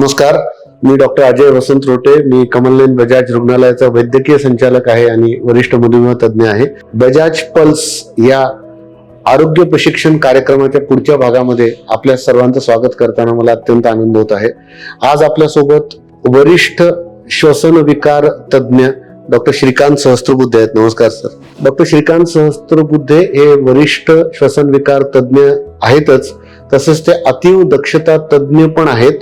नमस्कार. मी डॉक्टर अजय वसंत रोटे. मी कमलनयन बजाज रुग्णालयाचा वैद्यकीय संचालक आहे आणि वरिष्ठ मधुमेह तज्ज्ञ आहे. बजाज पल्स या आरोग्य प्रशिक्षण कार्यक्रमाच्या पुढच्या भागामध्ये आपल्या सर्वांचं स्वागत करताना मला अत्यंत आनंद होत आहे. आज आपल्यासोबत वरिष्ठ श्वसन विकार तज्ज्ञ डॉक्टर श्रीकांत सहस्त्रबुद्धे आहेत. नमस्कार सर. डॉक्टर श्रीकांत सहस्त्रबुद्धे हे वरिष्ठ श्वसन विकार तज्ज्ञ आहेतच. तसेच ते अतीव दक्षता तज्ज्ञ पण आहेत.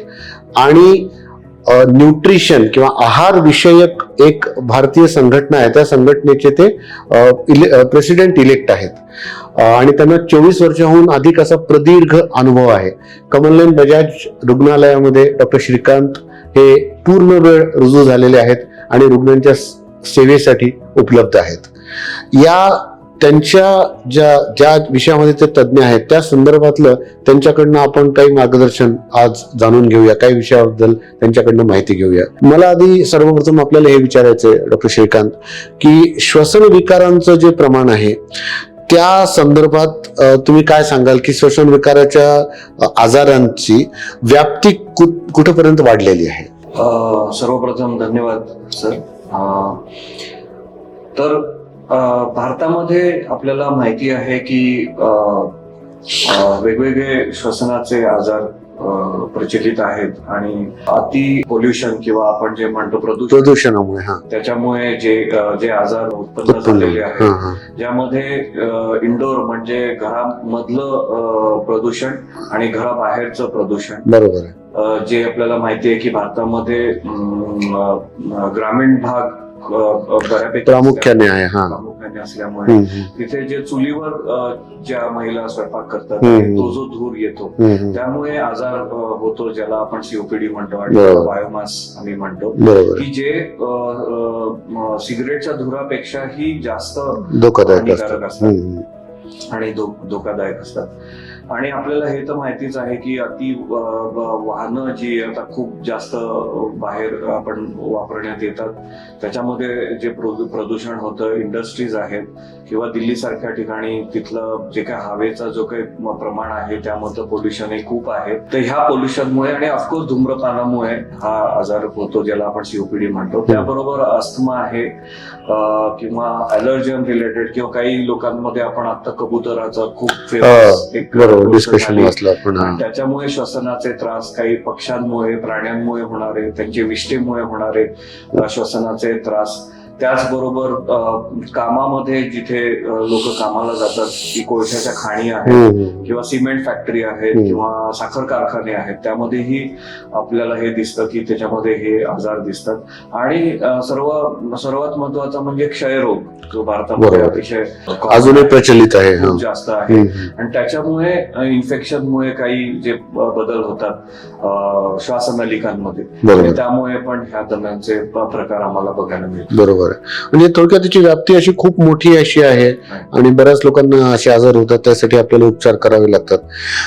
आणि न्यूट्रिशन किंवा आहार विषयक एक भारतीय संघटना आहे. त्या संघटनेचे ते प्रेसिडेंट इलेक्ट आहेत. आणि त्यांना चोवीस वर्षाहून अधिक असा प्रदीर्घ अनुभव आहे. कमलनयन बजाज रुग्णालयामध्ये डॉक्टर श्रीकांत हे पूर्ण वेळ रुजू झालेले आहेत आणि रुग्णांच्या सेवेसाठी उपलब्ध आहेत. या त्यांच्या ज्या ज्या विषयामध्ये ते तज्ज्ञ आहेत त्या संदर्भातलं त्यांच्याकडनं आपण काही मार्गदर्शन आज जाणून घेऊया. काही विषयाबद्दल त्यांच्याकडनं माहिती घेऊया. मला आधी सर्वप्रथम आपल्याला हे विचारायचं आहे डॉक्टर श्रीकांत की श्वसन विकारांचं जे प्रमाण आहे त्या संदर्भात तुम्ही काय सांगाल की श्वसन विकाराच्या आजारांची व्याप्ती कुठपर्यंत वाढलेली आहे? सर्वप्रथम धन्यवाद सर. तर भारतामध्ये आपल्याला माहिती आहे की वेगवेगळे श्वसनाचे आजार प्रचलित आहेत आणि अति पोल्युशन किंवा आपण जे म्हणतो प्रदूषण प्रदूषणामुळे हा. त्याच्यामुळे जे जे आजार उत्पन्न झालेले आहेत ज्यामध्ये इंडोर म्हणजे घरामधलं प्रदूषण आणि घराबाहेरचं प्रदूषण. बरोबर जे आपल्याला माहिती आहे की भारतामध्ये ग्रामीण भाग बऱ्यापैकी प्रामुख्याने आहे हा प्रामुख्याने असल्यामुळे तिथे जे चुलीवर ज्या महिला स्वयंपाक करतात. तो जो धूर येतो. त्यामुळे आजार होतो ज्याला आपण सीओपीडी म्हणतो आणि. बायोमास आम्ही म्हणतो की जे सिगरेटच्या धुरापेक्षाही जास्त धोकादायक असतात. आणि धोकादायक असतात आणि आपल्याला हे तर माहितीच आहे की अति वाहनं जी आता खूप जास्त बाहेर आपण वापरण्यात येतात. त्याच्यामध्ये जे प्रदू- प्रदूषण होतं इंडस्ट्रीज आहेत किंवा दिल्ली सारख्या ठिकाणी तिथलं जे काही हवेचा जो काही प्रमाण आहे त्यामधलं पोल्युशन हे खूप आहे. तर ह्या पोल्युशनमुळे आणि ऑफकोर्स धूम्रपानामुळे हा आजार होतो ज्याला आपण सीओपीडी म्हणतो. त्याबरोबर अस्थमा आहे किंवा अलर्जन रिलेटेड किंवा काही लोकांमध्ये आपण आता कबुतराचा खूप फेमस एक डिस्कशन. वाचलं आपण हा. त्याच्यामुळे श्वसनाचे त्रास काही पक्ष्यांमुळे प्राण्यांमुळे होणारे त्यांचे विष्ठेमुळे होणारे श्वसनाचे त्रास त्याचबरोबर कामामध्ये जिथे लोक कामाला जातात की कोळशाच्या खाणी आहेत हम्म, हम्म. किंवा सिमेंट फॅक्टरी आहेत हम्म. किंवा साखर कारखाने आहेत त्यामध्येही आपल्याला हे दिसतं की त्याच्यामध्ये हे आजार दिसतात आणि सर्व सर्वात महत्त्वाचा म्हणजे क्षयरोग जो भारतामध्ये. अतिशय अजूनही प्रचलित आहे हा. जास्त आहे. आणि त्याच्यामुळे इन्फेक्शनमुळे काही जे बदल होतात श्वासनलिकांमध्ये त्यामुळे पण ह्या दम्यांचे प- प्रकार आम्हाला बघायला मिळतात बरोबर बरोबर म्हणजे थोडक्यात त्याची व्याप्ती अशी खूप मोठी अशी आहे आणि बऱ्याच लोकांना असे आजार होतात त्यासाठी आपल्याला उपचार करावे लागतात.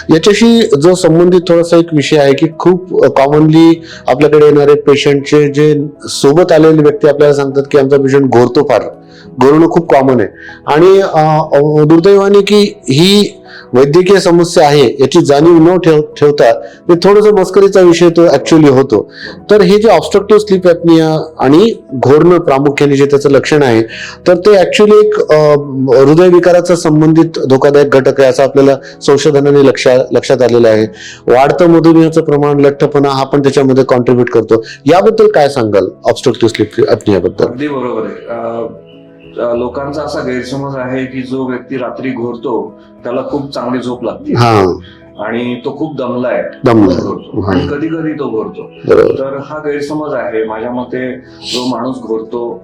याच्याशी जो संबंधित थोडासा एक विषय आहे की खूप कॉमनली आपल्याकडे येणारे पेशंटचे जे सोबत आलेले व्यक्ती आपल्याला सांगतात की आमचा पेशंट घोरतो फार. घोरणं खूप कॉमन आहे. आणि दुर्दैवाने की ही वैद्यकीय समस्या आहे याची जाणीव न ठेव ठेवता ते थोडस मस्करीचा विषय तो ऍक्च्युअली होतो. तर हे जे ऑब्स्ट्रक्टिव्ह स्लीप ॲपनिया आणि घोरणं प्रामुख्याने जे त्याचं लक्षण आहे तर ते ऍक्च्युली एक हृदयविकाराचा संबंधित धोकादायक घटक आहे असं आपल्याला संशोधनाने लक्षा लक्षात आलेलं आहे. वाढतं मधुमेहाचं प्रमाण लठ्ठपणा हा पण त्याच्यामध्ये कॉन्ट्रीब्युट करतो. याबद्दल काय सांगाल ऑब्स्ट्रक्टिव्ह स्लीप ॲपनियाबद्दल अगदी बरोबर आहे. लोकांचा असा गैरसमज आहे की जो व्यक्ती रात्री घोरतो त्याला खूप चांगली झोप लागते. हा. आणि तो खूप दमलाय. घोरतो. आणि कधी कधी तो घोरतो. तर हा गैरसमज आहे. माझ्या मते जो माणूस घोरतो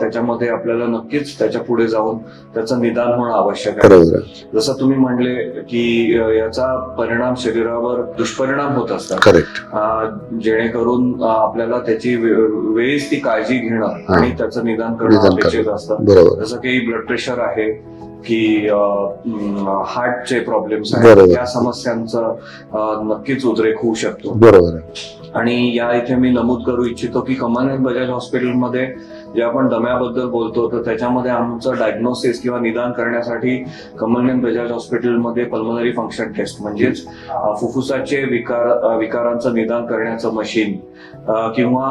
त्याच्यामध्ये आपल्याला नक्कीच त्याच्या पुढे जाऊन त्याचं निदान होणं आवश्यक आहे. जसं तुम्ही म्हणले की याचा परिणाम शरीरावर दुष्परिणाम होत असतात. जेणेकरून आपल्याला त्याची वेळीच ती काळजी घेणं. आणि त्याचं निदान करणं अपेक्षित. असतं. जसं की ब्लड प्रेशर आहे की हार्टचे प्रॉब्लेम्स. आहेत त्या समस्यांचा नक्कीच उद्रेक होऊ शकतो. बरोबर आणि या इथे मी नमूद करू इच्छितो की कमल बजाज हॉस्पिटलमध्ये जे आपण दम्याबद्दल बोलतो तर त्याच्यामध्ये आमचं डायग्नोसिस किंवा निदान करण्यासाठी कमलनेन बजाज हॉस्पिटलमध्ये पल्मनरी फंक्शन टेस्ट म्हणजेच फुफ्फुसाचे विकार विकारांचं निदान करण्याचं मशीन किंवा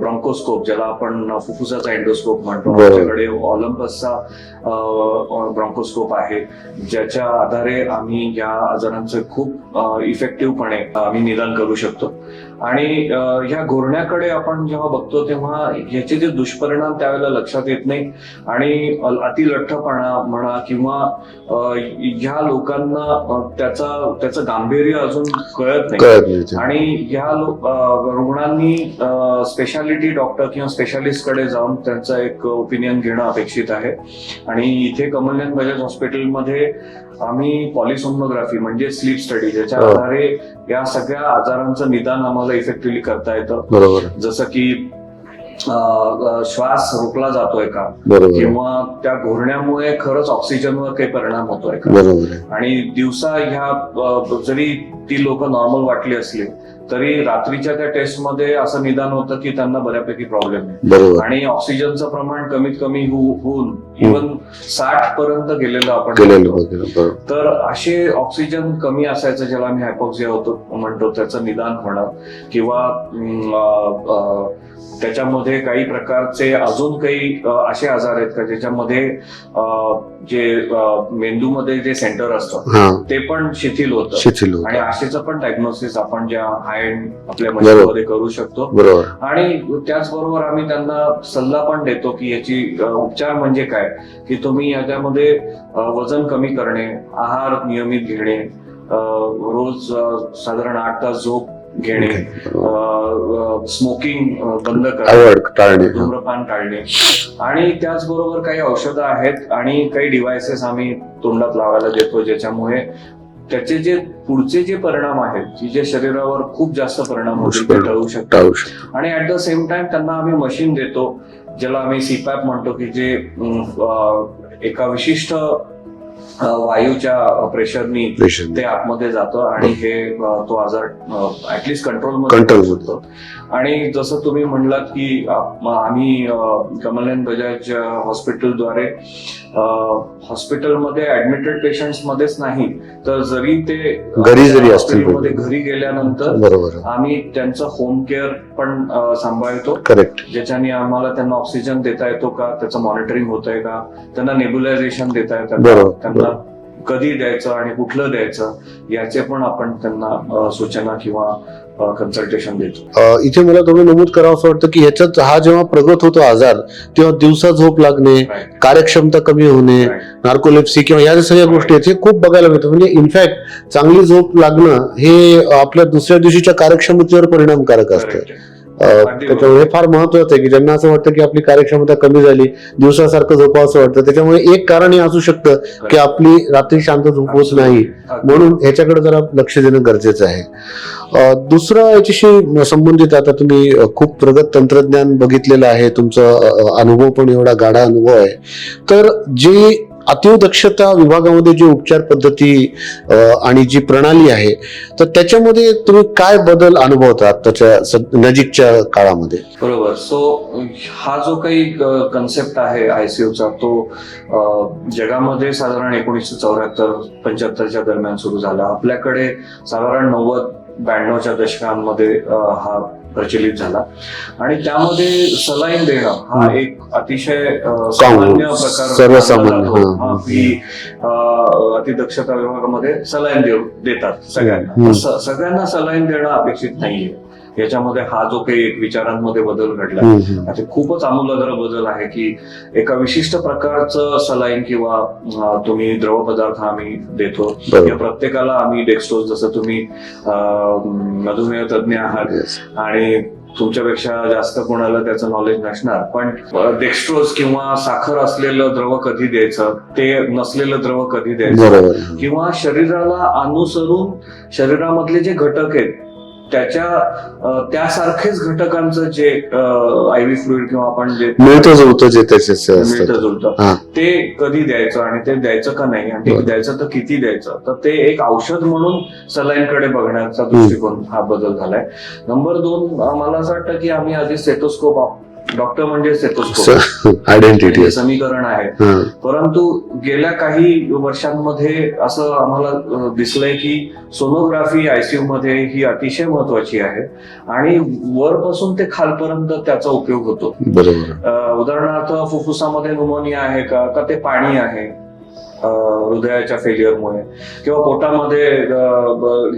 ब्रॉन्कोस्कोप ज्याला आपण फुफ्फुसाचा एंडोस्कोप म्हणतो. आमच्याकडे ऑलिम्पसचा ब्रॉन्कोस्कोप आहे ज्याच्या आधारे आम्ही या आजारांचं खूप इफेक्टिव्हपणे आम्ही निदान करू शकतो आणि ह्या घोरण्याकडे आपण जेव्हा बघतो तेव्हा ह्याचे जे दुष्परिणाम त्यावेळेला लक्षात येत नाही आणि अतिलठ्ठपणा म्हणा किंवा ह्या लोकांना त्याचा त्याचं गांभीर्य अजून कळत नाही. आणि ह्या रुग्णांनी स्पेशालिटी डॉक्टर किंवा स्पेशालिस्टकडे जाऊन त्यांचं एक ओपिनियन घेणं अपेक्षित आहे आणि इथे कमलनेन बजाज हॉस्पिटलमध्ये आम्ही पॉलिसोमोग्राफी म्हणजे स्लीप स्टडी ज्याच्या हो. आधारे या सगळ्या आजारांचं निदान आम्हाला इफेक्टिव्हली करता येतं. बरोबर. जसं की श्वास रोखला जातोय का? किंवा त्या घोरण्यामुळे खरंच ऑक्सिजनवर काही परिणाम होतोय का? आणि दिवसा ह्या जरी ती लोक नॉर्मल वाटली असली तरी रात्रीच्या त्या टेस्टमध्ये असं निदान होतं की त्यांना बऱ्यापैकी प्रॉब्लेम आहे. आणि ऑक्सिजनचं प्रमाण कमीत कमी होऊ- होऊन इव्हन साठ पर्यंत गेलेलं आपण तर असे ऑक्सिजन कमी असायचं ज्याला आम्ही हायपॉक्सिया होतो म्हणतो त्याचं निदान होणं किंवा त्याच्यामध्ये काही प्रकारचे अजून काही असे आजार आहेत का ज्याच्यामध्ये जे मेंदूमध्ये जे सेंटर असतं ते पण शिथिल होतं. शिथिल होतं. आणि आशेचं पण डायग्नोसिस आपण ज्या हाय एंड आपल्या मशीनमध्ये करू शकतो. बरोबर. आणि त्याचबरोबर आम्ही त्यांना सल्ला पण देतो की याची उपचार म्हणजे काय? की तुम्ही याच्यामध्ये वजन कमी करणे आहार नियमित घेणे रोज साधारण आठ तास झोप घेणे स्मोकिंग बंद करणे. धूम्रपान टाळणे. आणि त्याचबरोबर काही औषधं आहेत आणि काही डिव्हायसेस आम्ही तोंडात लावायला देतो ज्याच्यामुळे त्याचे जे पुढचे जे परिणाम आहेत की जे शरीरावर खूप जास्त परिणाम होतील ते टळू शकतात. आणि ऍट द सेम टाइम त्यांना आम्ही मशीन देतो ज्याला आम्ही सीपॅप म्हणतो की जे एका विशिष्ट वायूच्या प्रेशरनी ते आतमध्ये जातं आणि हे तो आजार ऍटलिस्ट कंट्रोल Control मध्ये. शकतो आणि जसं तुम्ही म्हणलात की आम्ही अं, कमलनयन बजाज हॉस्पिटलद्वारे हॉस्पिटलमध्ये ऍडमिटेड पेशंट्स मध्येच नाही तर जरी ते घरी जरी असतील हॉस्पिटलमध्ये घरी गेल्यानंतर बरोबर. आम्ही त्यांचं होम केअर पण सांभाळतो. करेक्ट ज्याच्याने आम्हाला त्यांना ऑक्सिजन देता येतो का त्याचं मॉनिटरिंग होत आहे का त्यांना नेब्युलायझेशन देता येतं का बरोबर, त्यांना कधी द्यायचं आणि कुठलं द्यायचं याचे पण आपण त्यांना अ, सूचना किंवा कन्सल्टेशन देतो इथे मला थोडं नमूद करावं असं वाटतं की ह्याच्यात हा जेव्हा प्रगत होतो आजार तेव्हा दिवसा झोप लागणे. कार्यक्षमता कमी होणे. नार्कोलेप्सी किंवा या सगळ्या गोष्टी आहेत हे खूप बघायला मिळतं म्हणजे इनफॅक्ट चांगली झोप लागणं हे आपल्या दुसऱ्या दिवशीच्या कार्यक्षमतेवर परिणामकारक असतं त्याच्यामुळे हे फार महत्वाचं आहे की ज्यांना असं वाटतं की आपली कार्यक्षमता कमी झाली दिवसासारखं झोपावं असं वाटतं त्याच्यामुळे एक कारण हे असू शकतं की आपली रात्री शांत झोप होत नाही. म्हणून ह्याच्याकडे जरा लक्ष देणं गरजेचं आहे. दुसरं याच्याशी संबंधित आता तुम्ही खूप प्रगत तंत्रज्ञान बघितलेलं आहे तुमचा अनुभव पण एवढा गाढा अनुभव आहे. तर जी अतिदक्षता विभागामध्ये जी उपचार पद्धती आणि जी प्रणाली आहे तर त्याच्यामध्ये तुम्ही काय बदल अनुभवतात त्याच्या नजीकच्या काळामध्ये? बरोबर. सो हा जो काही कन्सेप्ट आहे आयसीयूचा तो जगामध्ये साधारण एकोणीसशे चौऱ्याहत्तर पंच्याहत्तरच्या दरम्यान सुरू झाला. आपल्याकडे साधारण नव्वद ब्याण्णवच्या दशकांमध्ये हा प्रचलित झाला. आणि त्यामध्ये सलाईन देणं हा. एक अतिशय सामान्य प्रकार सर्वसामान्य, की अतिदक्षता विभागामध्ये सलाईन देऊ देतात सगळ्यांना. सगळ्यांना सलाईन देणं अपेक्षित नाहीये. याच्यामध्ये हा जो काही एक विचारांमध्ये बदल घडला. आता खूपच आमूलाग्र बदल आहे की एका विशिष्ट प्रकारचं सलाईन किंवा तुम्ही द्रव पदार्थ आम्ही देतो. या प्रत्येकाला आम्ही डेक्स्ट्रोज जसं तुम्ही मधुमेह तज्ज्ञ आहात. आणि तुमच्यापेक्षा जास्त कोणाला त्याचं नॉलेज नसणार पण डेक्स्ट्रोज किंवा साखर असलेलं द्रव कधी द्यायचं ते नसलेलं द्रव कधी द्यायचं किंवा शरीराला अनुसरून शरीरामधले जे घटक आहेत त्याच्या त्यासारखेच घटकांचं जे आय व्ही फ्लुइड किंवा आपण जे मिळतं जुळतं जे त्याचे मिळतं जुळतं हा. ते कधी द्यायचं आणि ते द्यायचं का नाही? आणि. द्यायचं तर किती द्यायचं? तर ते एक औषध म्हणून सलाईनकडे बघण्याचा दृष्टिकोन हा बदल झालाय. नंबर दोन मला असं वाटतं की आम्ही आधी स्टेटोस्कोप स- डॉक्टर म्हणजे आयडेंटिटी समीकरण आहे. परंतु गेल्या काही वर्षांमध्ये असं आम्हाला दिसलंय की सोनोग्राफी आयसीयू मध्ये ही अतिशय महत्वाची आहे. आणि वरपासून ते खालपर्यंत त्याचा उपयोग होतो. बरोबर. उदाहरणार्थ फुफ्फुसामध्ये न्युमोनिया आहे का? का ते पाणी आहे? हृदयाच्या फेल्युअरमुळे किंवा पोटामध्ये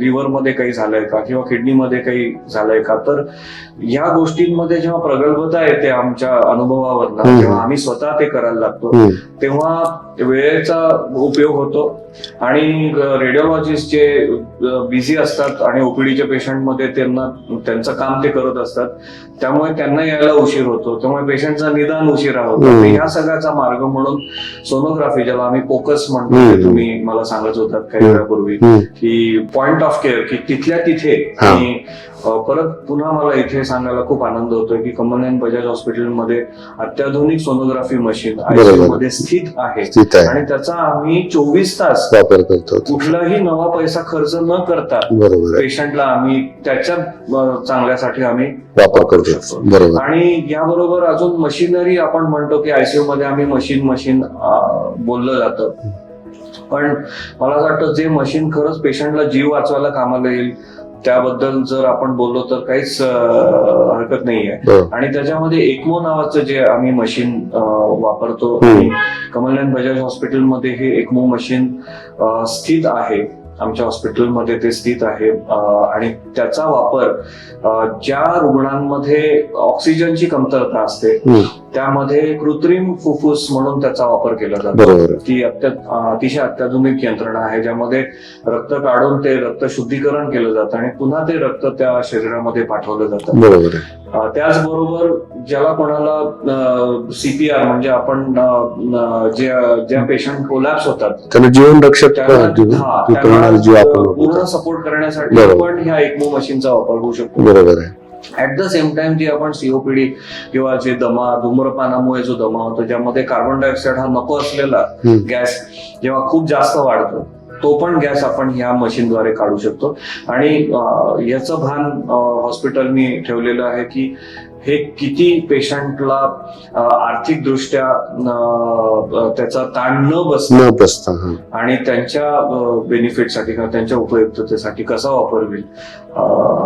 लिव्हरमध्ये काही झालंय का किंवा किडनीमध्ये काही झालंय का तर ह्या गोष्टींमध्ये जेव्हा प्रगल्भता येते आमच्या अनुभवावरनं. जेव्हा आम्ही स्वतः ते करायला लागतो. तेव्हा वेळेचा उपयोग होतो. आणि रेडिओलॉजिस्ट जे बिझी असतात आणि ओपीडीच्या पेशंटमध्ये त्यांना त्यांचं काम ते करत असतात त्यामुळे त्यांना यायला उशीर होतो. त्यामुळे पेशंटचं निदान उशिरा होतो. ह्या सगळ्याचा मार्ग म्हणून सोनोग्राफी ज्याला आम्ही फोकस म्हणतो तुम्ही मला सांगत होतात काही. वेळापूर्वी. की पॉइंट ऑफ केअर की तिथल्या तिथे परत पुन्हा मला इथे सांगायला खूप आनंद होतोय की कमलनयन बजाज हॉस्पिटलमध्ये अत्याधुनिक सोनोग्राफी मशीन मध्ये स्थित आहे. आणि त्याचा आम्ही चोवीस तास वापर करतो. कुठलाही नवा पैसा खर्च न करता पेशंटला आम्ही त्याच्या चांगल्यासाठी आम्ही वापर करतो. बरोबर. आणि याबरोबर अजून मशिनरी आपण म्हणतो की आयसीयू मध्ये आम्ही मशीन मशीन बोललं जातं. पण मला असं वाटतं जे मशीन खरंच पेशंटला जीव वाचवायला कामाला येईल त्याबद्दल जर आपण बोललो तर काहीच हरकत नाहीये. आणि त्याच्यामध्ये एकमो नावाचं जे आम्ही मशीन वापरतो कमलनयन बजाज हॉस्पिटलमध्ये हे एकमो मशीन स्थित आहे. आमच्या हॉस्पिटलमध्ये ते स्थित आहे. आणि त्याचा वापर ज्या रुग्णांमध्ये ऑक्सिजनची कमतरता असते. त्यामध्ये कृत्रिम फुफ्फुस म्हणून त्याचा वापर केला जातो. ती अतिशय अत्याधुनिक यंत्रणा आहे ज्यामध्ये रक्त काढून ते रक्त शुद्धीकरण केलं जातं आणि पुन्हा ते रक्त त्या शरीरामध्ये पाठवलं जातं. त्याचबरोबर ज्याला कोणाला सीपीआर म्हणजे आपण ज्या ज्या पेशंट कोलॅप्स होतात त्यांना जीवन रक्षक हा, जी प्रणाली जी त्यांना आपण. सपोर्ट करण्यासाठी. आपण ह्या एकमो मशीनचा वापर होऊ शकतो बरोबर आहे ऍट द सेम टाइम जे आपण सीओपीडी किंवा जे दमा धूम्रपानामुळे जो दमा होतो ज्यामध्ये कार्बन डायऑक्साईड हा नको असलेला. गॅस जेव्हा खूप जास्त वाढतो तो पण गॅस आपण ह्या मशीनद्वारे काढू शकतो आणि याचं भान हॉस्पिटलनी ठेवलेलं आहे की हे किती पेशंटला आर्थिक दृष्ट्या त्याचा ताण न बसता न बसता आणि त्यांच्या बेनिफिटसाठी किंवा त्यांच्या उपयुक्ततेसाठी कसा वापर होईल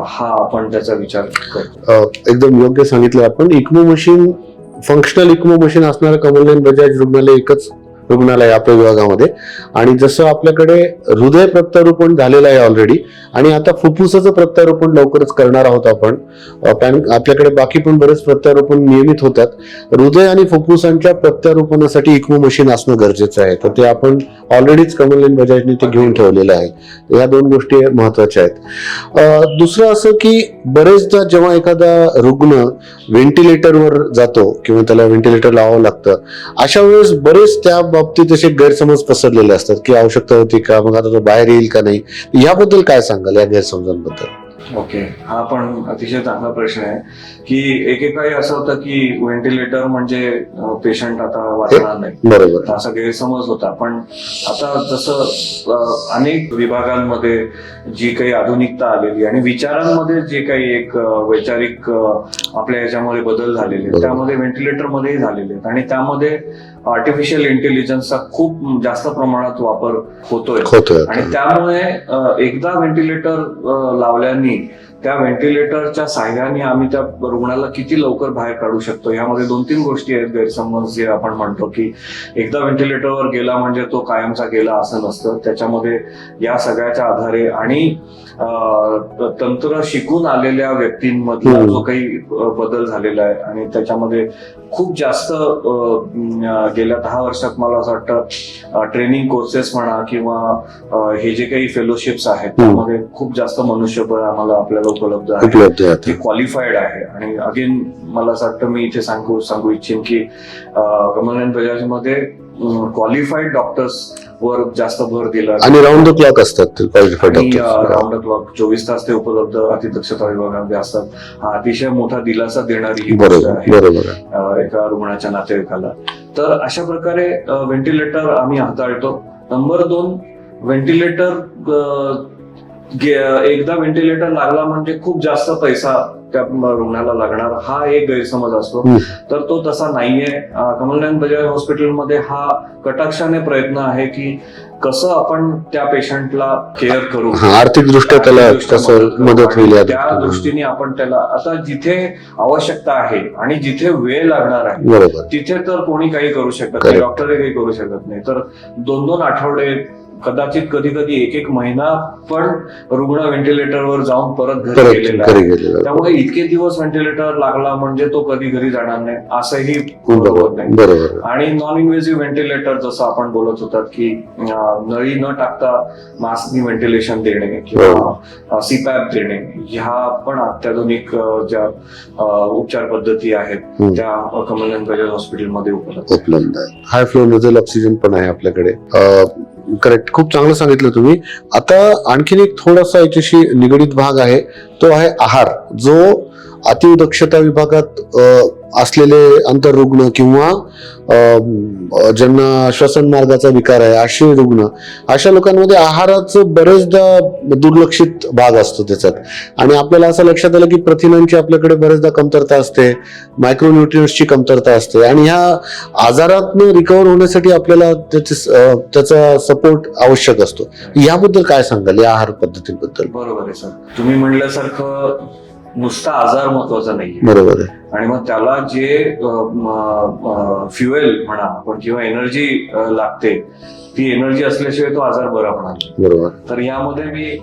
हा आपण त्याचा विचार करतो. एकदम योग्य सांगितलं आपण. ECMO machine functional ECMO machine असणारं कमलनयन बजाज रुग्णालय एकच रुग्णालय आपल्या विभागामध्ये. आणि जसं आपल्याकडे हृदय प्रत्यारोपण झालेलं आहे ऑलरेडी आणि आता फुफ्फुसाचं प्रत्यारोपण लवकरच करणार आहोत आपण. पॅन- आपल्याकडे बाकी पण बरेच प्रत्यारोपण नियमित होतात. हृदय आणि फुफ्फुसांच्या प्रत्यारोपणासाठी इक्मो मशीन असणं गरजेचं आहे. तर ते आपण ऑलरेडीच कमलनयन बजाजने ते घेऊन ठेवलेलं आहे. या दोन गोष्टी महत्त्वाच्या आहेत. दुसरं असं की बरेचदा जेव्हा एखादा रुग्ण व्हेंटिलेटरवर जातो किंवा त्याला व्हेंटिलेटर लावावं लागतं अशा वेळेस बरेच त्या बाबतीत असे गैरसमज पसरलेले असतात की आवश्यकता होती का मग आता तो बाहेर येईल का नाही? याबद्दल काय सांगाल या गैरसमजांबद्दल? ओके हा पण अतिशय चांगला प्रश्न आहे. की एकेकाळी असं होतं की व्हेंटिलेटर म्हणजे पेशंट आता वाचणार नाही. बरोबर. असा गैरसमज होता. पण आता जसं अनेक विभागांमध्ये जी काही आधुनिकता आलेली आणि विचारांमध्ये जे काही एक वैचारिक आपल्या याच्यामध्ये बदल झालेले. त्यामध्ये व्हेंटिलेटर मध्येही झालेले आहेत. आणि त्यामध्ये आर्टिफिशियल इंटेलिजन्सचा खूप जास्त प्रमाणात वापर होतोय. आणि. त्यामुळे एकदा व्हेंटिलेटर लावल्याने त्या व्हेंटिलेटरच्या साह्याने आम्ही त्या रुग्णाला किती लवकर बाहेर काढू शकतो? यामध्ये दोन तीन गोष्टी आहेत गैरसमज जे आपण म्हणतो की एकदा व्हेंटिलेटरवर गेला म्हणजे तो कायमचा गेला असं नसतं. त्याच्यामध्ये या सगळ्याच्या आधारे आणि तंत्र शिकून आलेल्या व्यक्तींमधला हम्म. जो काही बदल झालेला आहे आणि त्याच्यामध्ये खूप जास्त गेल्या दहा वर्षात मला असं वाटतं ट्रेनिंग कोर्सेस म्हणा किंवा हे जे काही फेलोशिप्स आहेत त्यामध्ये खूप जास्त मनुष्यबळ आम्हाला आपल्याला उपलब्ध आहे उपलब्ध आहे ते क्वालिफाईड आहे. आणि अगेन मला असं वाटतं मी इथे सांगू सांगू इच्छिन की कमलनयन बजाजमध्ये क्वालिफाईड डॉक्टर्स वर जास्त भर दिला आणि राऊंड द क्लॉक असतात राऊंड द क्लॉक चोवीस तास ते उपलब्ध अतिदक्षता विभागामध्ये असतात. हा अतिशय मोठा दिलासा देणारी एका रुग्णाच्या नातेवाईकाला. तर अशा प्रकारे व्हेंटिलेटर आम्ही हाताळतो. नंबर दोन व्हेंटिलेटर एकदा व्हेंटिलेटर लागला म्हणजे खूप जास्त पैसा त्या रुग्णाला लागणार. हा एक गैरसमज असतो. तर तो तसा नाहीये. अं, कमलनयन बजाज हॉस्पिटलमध्ये हा कटाक्षाने प्रयत्न आहे की कसं आपण त्या पेशंटला केअर करू? हा आर्थिक दृष्ट्या त्याला आर्थिकदृष्ट्या कसं. मदत होईल त्या दृष्टीने. आपण त्याला आता जिथे आवश्यकता आहे आणि जिथे वेळ लागणार आहे तिथे तर कोणी काही करू शकत नाही. डॉक्टरही काही करू शकत नाही. तर दोन दोन आठवडे कदाचित कधी कधी एक एक महिना पण रुग्ण व्हेंटिलेटरवर जाऊन परत घरी गेलेला त्यामुळे इतके दिवस व्हेंटिलेटर लागला म्हणजे तो कधी घरी जाणार नाही असंही बरोबर नाही. आणि नॉन इन्व्हेसिव्ह व्हेंटिलेटर जसं आपण बोलत होतात की नळी न टाकता मास्कनी व्हेंटिलेशन देणे किंवा सीपॅप देणे ह्या पण अत्याधुनिक ज्या उपचार पद्धती आहेत. त्या कमलनयन बजाज हॉस्पिटलमध्ये उपलब्ध आहेत. उपलब्ध आहे हाय फ्लो नजल ऑक्सिजन पण आहे आपल्याकडे. करेक्ट खूप चांगलं सांगितलं तुम्ही. आता आणखीन एक थोडासा याच्याशी निगडीत भाग आहे. तो आहे आहार. जो अतिदक्षता विभागात असलेले अंतररुग्ण किंवा ज्यांना श्वसन मार्गाचा विकार आहे असे रुग्ण अशा लोकांमध्ये आहाराचं बरेचदा दुर्लक्षित भाग असतो त्याच्यात. आणि आपल्याला असं लक्षात आलं की प्रथिनांची आपल्याकडे बरेचदा कमतरता असते मायक्रोन्युट्रियन्सची कमतरता असते आणि ह्या आजारातनं रिकवर होण्यासाठी आपल्याला त्याचे त्याचा सपोर्ट आवश्यक असतो. याबद्दल काय सांगाल? या आहार पद्धतीबद्दल. बरोबर आहे सर. तुम्ही म्हणल्यासारखं नुसता आजार महत्त्वाचा नाही बरोबर आहे. आणि मग त्याला जे फ्युएल म्हणा आपण किंवा एनर्जी लागते ती एनर्जी असल्याशिवाय तो आजार बरा होणार. बरोबर. तर यामध्ये मी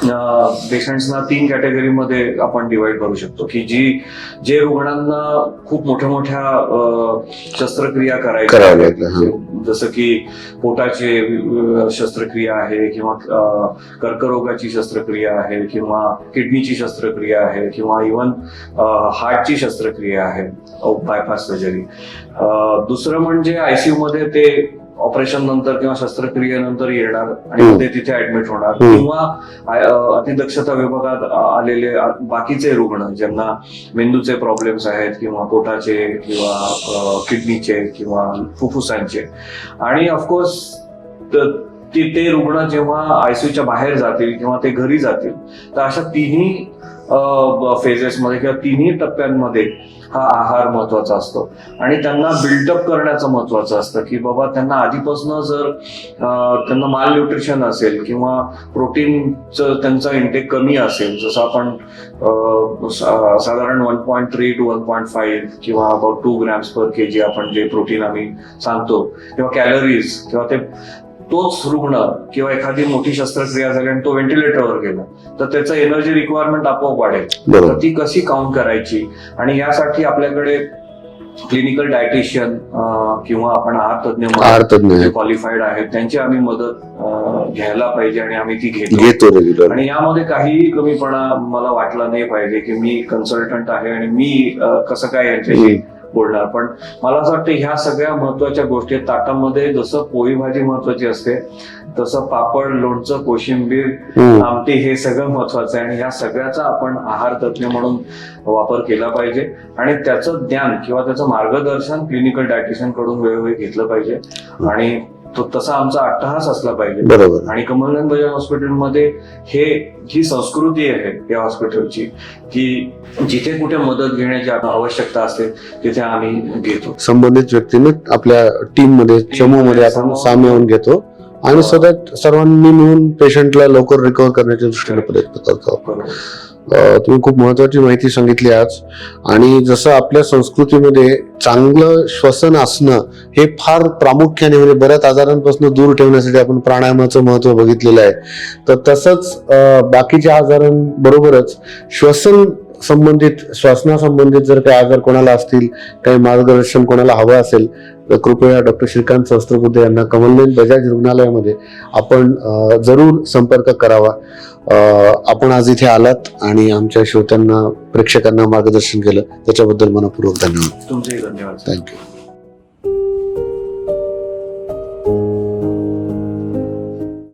पेशंट्सना तीन कॅटेगरीमध्ये आपण डिवाइड करू शकतो की जी जे रुग्णांना खूप मोठ्या मोठ्या शस्त्रक्रिया करायच्या जसं की पोटाची शस्त्रक्रिया आहे किंवा कर्करोगाची शस्त्रक्रिया आहे किंवा किडनीची शस्त्रक्रिया आहे किंवा इवन हार्टची शस्त्रक्रिया आहे बायपास सर्जरी दुसरं म्हणजे आयसीयू मध्ये ते ऑपरेशन नंतर किंवा शस्त्रक्रियेनंतर येणार आणि. ते तिथे ऍडमिट होणार. किंवा अतिदक्षता विभागात आलेले बाकीचे रुग्ण ज्यांना मेंदूचे प्रॉब्लेम्स आहेत किंवा पोटाचे किंवा किडनीचे किंवा फुफ्फुसांचे आणि ऑफकोर्स ते ते रुग्ण जेव्हा आयसीयूच्या बाहेर जातील किंवा ते घरी जातील तर अशा तिन्ही फेजेसमध्ये किंवा तिन्ही टप्प्यांमध्ये हा आहार महत्त्वाचा असतो. आणि त्यांना बिल्डअप करण्याचं महत्वाचं असतं की बाबा त्यांना आधीपासून जर त्यांना माल न्यूट्रिशन असेल किंवा प्रोटीनचं त्यांचा इंटेक कमी असेल जसं आपण साधारण one point three two one point five किंवा about two grams per K G आपण जे प्रोटीन आम्ही सांगतो किंवा कॅलरीज किंवा ते तोच रुग्ण किंवा एखादी मोठी शस्त्रक्रिया झाली आणि तो व्हेंटिलेटरवर गेला तर त्याचं एनर्जी रिक्वायरमेंट आपोआप वाढेल. तर ती कशी काउंट करायची? आणि यासाठी आपल्याकडे क्लिनिकल डायटिशियन किंवा आपण आहार तज्ञ क्वालिफाईड आहेत त्यांची आम्ही मदत घ्यायला पाहिजे आणि आम्ही ती घेतो. आणि यामध्ये काहीही कमीपणा मला वाटला नाही पाहिजे की मी कन्सल्टंट आहे आणि मी कसं काय यांच्याशी बोलणार. पण मला असं वाटतं ह्या सगळ्या महत्त्वाच्या गोष्टी. ताटामध्ये जसं पोळी भाजी महत्वाची असते तसं पापड लोणचं कोशिंबीर आमटी हे सगळं महत्वाचं आहे. आणि या सगळ्याचा आपण आहार तज्ज्ञ म्हणून वापर केला पाहिजे. आणि त्याचं ज्ञान किंवा त्याचं मार्गदर्शन क्लिनिकल डायटिशियनकडून वेळोवेळी घेतलं पाहिजे. आणि तो तसा आमचा अट्टहास असला पाहिजे. बरोबर. आणि कमलनंद बजाज हॉस्पिटलमध्ये हे ही संस्कृती आहे या हॉस्पिटलची की जिथे कुठे मदत घेण्याची आवश्यकता असते तिथे आम्ही घेतो. संबंधित व्यक्तीने आपल्या टीममध्ये चमू मध्ये आपण सामावून घेतो. आणि सतत सर्वांनी मिळून पेशंटला लवकर रिकवर करण्याच्या दृष्टीने प्रयत्न करतो. तुम्ही खूप महत्वाची माहिती सांगितली आज. आणि जसं आपल्या संस्कृतीमध्ये चांगलं श्वसन असणं हे फार प्रामुख्याने म्हणजे बऱ्याच आजारांपासून दूर ठेवण्यासाठी आपण प्राणायामाचं महत्त्व बघितलेलं आहे. तर तसंच बाकीच्या आजारांबरोबरच श्वसन संबंधित श्वसनासंबंधित जर काही आजार कोणाला असतील काही मार्गदर्शन कोणाला हवं असेल तर कृपया डॉक्टर श्रीकांत सहस्त्रबुद्धे यांना कमलनयन बजाज रुग्णालयामध्ये आपण जरूर संपर्क करावा. आपण आज इथे आलात आणि आमच्या श्रोत्यांना प्रेक्षकांना मार्गदर्शन केलं. त्याच्याबद्दल मनपूर्वक धन्यवाद. तुमचेही धन्यवाद थँक्यू